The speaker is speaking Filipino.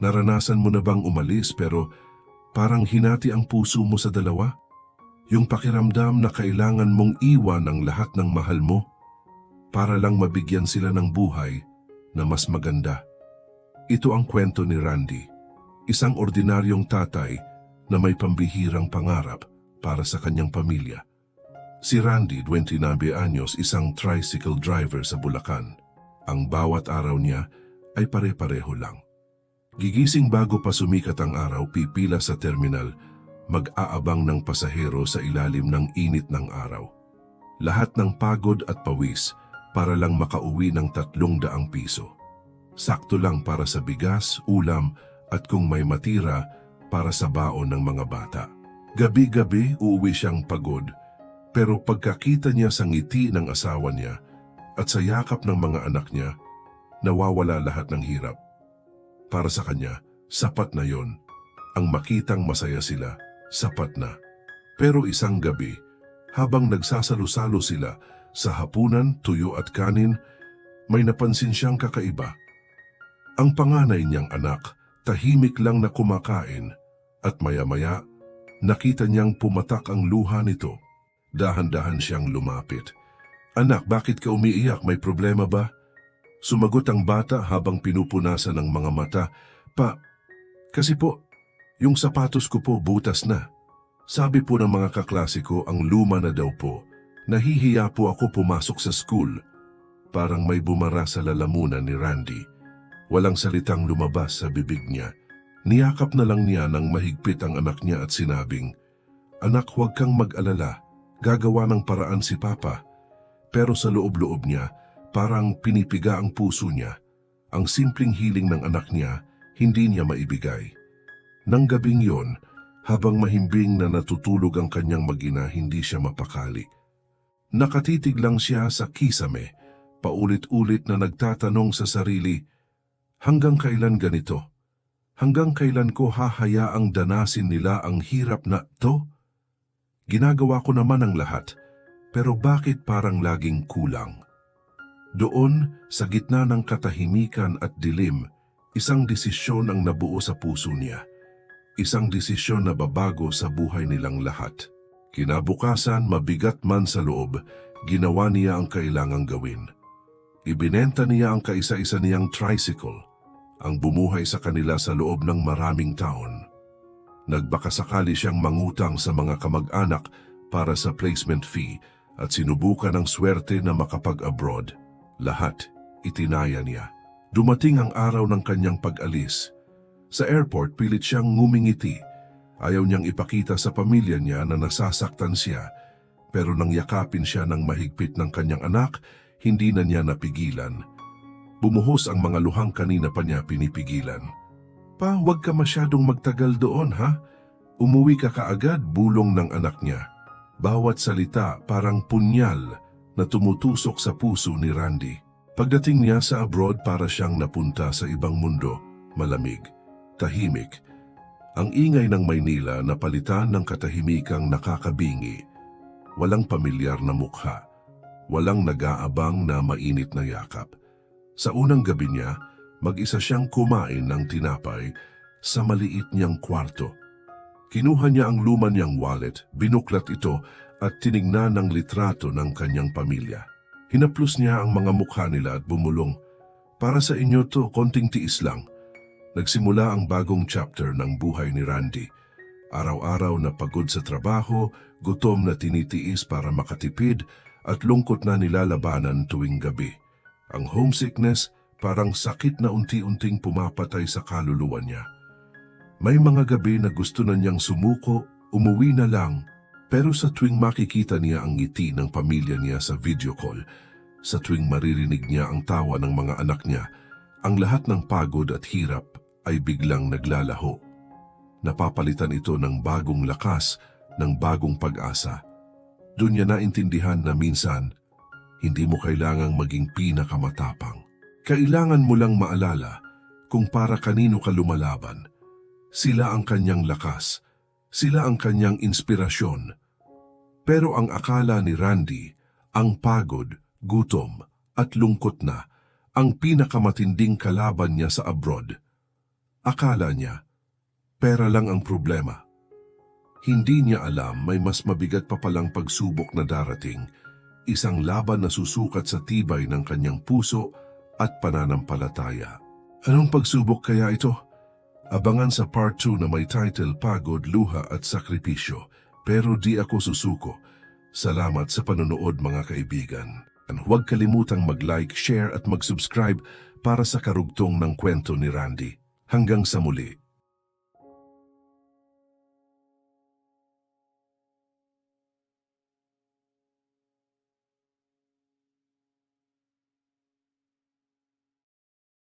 Naranasan mo na bang umalis pero parang hinati ang puso mo sa dalawa? Yung pakiramdam na kailangan mong iwan ang lahat ng mahal mo para lang mabigyan sila ng buhay na mas maganda. Ito ang kwento ni Randy, isang ordinaryong tatay na may pambihirang pangarap para sa kanyang pamilya. Si Randy, 29 anyos, isang tricycle driver sa Bulacan. Ang bawat araw niya ay pare-pareho lang. Gigising bago pa sumikat ang araw, pipila sa terminal, mag-aabang ng pasahero sa ilalim ng init ng araw. Lahat ng pagod at pawis para lang makauwi ng tatlong daang piso. Sakto lang para sa bigas, ulam at kung may matira para sa baon ng mga bata. Gabi-gabi uuwi siyang pagod, pero pagkakita niya sa ngiti ng asawa niya at sa yakap ng mga anak niya, nawawala lahat ng hirap. Para sa kanya, sapat na yon. Ang makitang masaya sila, sapat na. Pero isang gabi, habang nagsasalo-salo sila sa hapunan, tuyo at kanin, may napansin siyang kakaiba. Ang panganay niyang anak, tahimik lang na kumakain at maya-maya, nakita niyang pumatak ang luha nito. Dahan-dahan siyang lumapit. Anak, bakit ka umiiyak? May problema ba? Sumagot ang bata habang pinupunasan ng mga mata. Pa, kasi po, yung sapatos ko po butas na. Sabi po ng mga kaklase ko ang luma na daw po. Nahihiya po ako pumasok sa school. Parang may bumara sa lalamunan ni Randy. Walang salitang lumabas sa bibig niya. Niyakap na lang niya ng mahigpit ang anak niya at sinabing, Anak, huwag kang mag-alala. Gagawa ng paraan si Papa. Pero sa loob-loob niya, parang pinipiga ang puso niya. Ang simpleng hiling ng anak niya, hindi niya maibigay. Nang gabing yon, habang mahimbing na natutulog ang kanyang magina, hindi siya mapakali. Nakatitig lang siya sa kisame, paulit-ulit na nagtatanong sa sarili, hanggang kailan ganito? Hanggang kailan ko hahayaang danasin nila ang hirap na to? Ginagawa ko naman ang lahat, pero bakit parang laging kulang? Doon, sa gitna ng katahimikan at dilim, isang desisyon ang nabuo sa puso niya. Isang desisyon na babago sa buhay nilang lahat. Kinabukasan, mabigat man sa loob, ginawa niya ang kailangang gawin. Ibinenta niya ang kaisa-isa niyang tricycle, ang bumuhay sa kanila sa loob ng maraming taon. Nagbakasakali siyang mangutang sa mga kamag-anak para sa placement fee at sinubukan ang swerte na makapag-abroad. Lahat itinaya niya. Dumating ang araw ng kanyang pag-alis. Sa airport, pilit siyang ngumingiti. Ayaw niyang ipakita sa pamilya niya na nasasaktan siya. Pero nang yakapin siya ng mahigpit ng kanyang anak, hindi na niya napigilan. Bumuhos ang mga luhang kanina pa niya pinipigilan. Pa, huwag ka masyadong magtagal doon, ha? Umuwi ka kaagad, bulong ng anak niya. Bawat salita parang punyal na tumutusok sa puso ni Randy. Pagdating niya sa abroad para siyang napunta sa ibang mundo, malamig, tahimik. Ang ingay ng Maynila na palitan ng katahimikang nakakabingi. Walang pamilyar na mukha. Walang nag-aabang na mainit na yakap. Sa unang gabi niya, mag-isa siyang kumain ng tinapay sa maliit niyang kwarto. Kinuha niya ang luma niyang wallet, binuklat ito at tinignan ang litrato ng kanyang pamilya. Hinaplos niya ang mga mukha nila at bumulong, Para sa inyo to, konting tiis lang. Nagsimula ang bagong chapter ng buhay ni Randy. Araw-araw na pagod sa trabaho, gutom na tinitiis para makatipid at lungkot na nilalabanan tuwing gabi. Ang homesickness parang sakit na unti-unting pumapatay sa kaluluwa niya. May mga gabi na gusto na niyang sumuko, umuwi na lang, pero sa tuwing makikita niya ang ngiti ng pamilya niya sa video call, sa tuwing maririnig niya ang tawa ng mga anak niya, ang lahat ng pagod at hirap ay biglang naglalaho. Napapalitan ito ng bagong lakas, ng bagong pag-asa. Doon niya naintindihan na minsan, hindi mo kailangang maging pinakamatapang. Kailangan mo lang maalala kung para kanino ka lumalaban. Sila ang kanyang lakas, sila ang kanyang inspirasyon. Pero ang akala ni Randy, ang pagod, gutom at lungkot na ang pinakamatinding kalaban niya sa abroad. Akala niya, pera lang ang problema. Hindi niya alam may mas mabigat pa palang pagsubok na darating, isang laban na susukat sa tibay ng kanyang puso at pananampalataya. Anong pagsubok kaya ito? Abangan sa part 2 na may title Pagod, Luha at Sakripisyo. Pero di ako susuko. Salamat sa panonood mga kaibigan. Huwag kalimutang mag-like, share at mag-subscribe para sa karugtong ng kwento ni Randy. Hanggang sa muli.